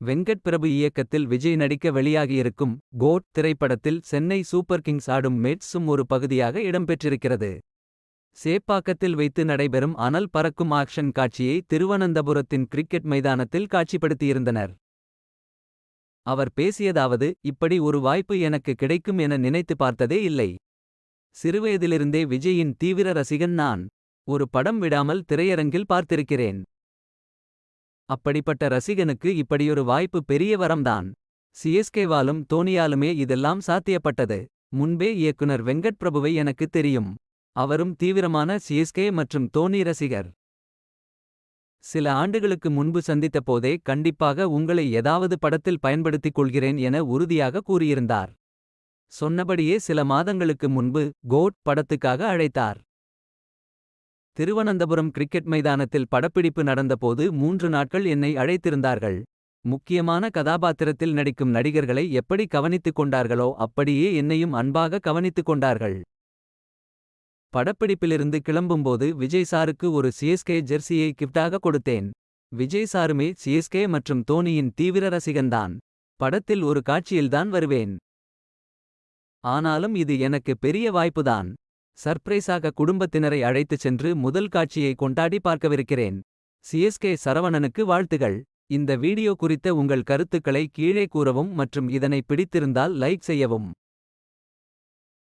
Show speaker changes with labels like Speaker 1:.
Speaker 1: வெங்கட் பிரபு இயக்கத்தில் விஜய் நடிக்க வெளியாகியிருக்கும் கோட் திரைப்படத்தில் சென்னை சூப்பர் கிங்ஸ் ஆடும் மேட்ஸும் ஒரு பகுதியாக இடம்பெற்றிருக்கிறது. சேப்பாக்கத்தில் வைத்து நடைபெறும் அனல் பறக்கும் ஆக்ஷன் காட்சியை திருவனந்தபுரத்தின் கிரிக்கெட் மைதானத்தில் காட்சிப்படுத்தியிருந்தனர். அவர் பேசியதாவது இப்படி ஒரு வாய்ப்பு எனக்கு கிடைக்கும் என நினைத்து பார்த்ததே இல்லை. சிறுவயதிலிருந்தே விஜயின் தீவிர ரசிகன் நான். ஒரு படம் விடாமல் திரையரங்கில் பார்த்திருக்கிறேன். அப்படிப்பட்ட ரசிகனுக்கு இப்படியொரு வாய்ப்பு பெரிய வரம்தான். சிஎஸ்கேவாலும் தோனியாலுமே இதெல்லாம் சாத்தியப்பட்டது. முன்பே இயக்குனர் வெங்கட் பிரபுவை எனக்கு தெரியும். அவரும் தீவிரமான சிஎஸ்கே மற்றும் தோனி ரசிகர். சில ஆண்டுகளுக்கு முன்பு சந்தித்த போதே கண்டிப்பாக உங்களை ஏதாவது படத்தில் பயன்படுத்திக் கொள்கிறேன் என உறுதியாக கூறியிருந்தார். சொன்னபடியே சில மாதங்களுக்கு முன்பு கோட் படத்துக்காக அழைத்தார். திருவனந்தபுரம் கிரிக்கெட் மைதானத்தில் படப்பிடிப்பு நடந்தபோது மூன்று நாட்கள் என்னை அழைத்திருந்தார்கள். முக்கியமான கதாபாத்திரத்தில் நடிக்கும் நடிகர்களை எப்படி கவனித்துக் கொண்டார்களோ அப்படியே என்னையும் அன்பாக கவனித்துக் கொண்டார்கள். படப்பிடிப்பிலிருந்து கிளம்பும்போது விஜய் சாருக்கு ஒரு சிஎஸ்கே ஜெர்சியை கிஃப்டாக கொடுத்தேன். விஜய் சாருமே சிஎஸ்கே மற்றும் தோனியின் தீவிர ரசிகன்தான். படத்தில் ஒரு காட்சியில்தான் வருவேன். ஆனாலும் இது எனக்கு பெரிய வாய்ப்புதான். சர்ப்ரைஸாக குடும்பத்தினரை அழைத்துச் சென்று முதல் காட்சியை கொண்டாடி பார்க்கவிருக்கிறேன். சிஎஸ்கே சரவணனுக்கு வாழ்த்துகள். இந்த வீடியோ குறித்த உங்கள் கருத்துக்களை கீழே கூறவும் மற்றும் இதனை பிடித்திருந்தால் லைக் செய்யவும்.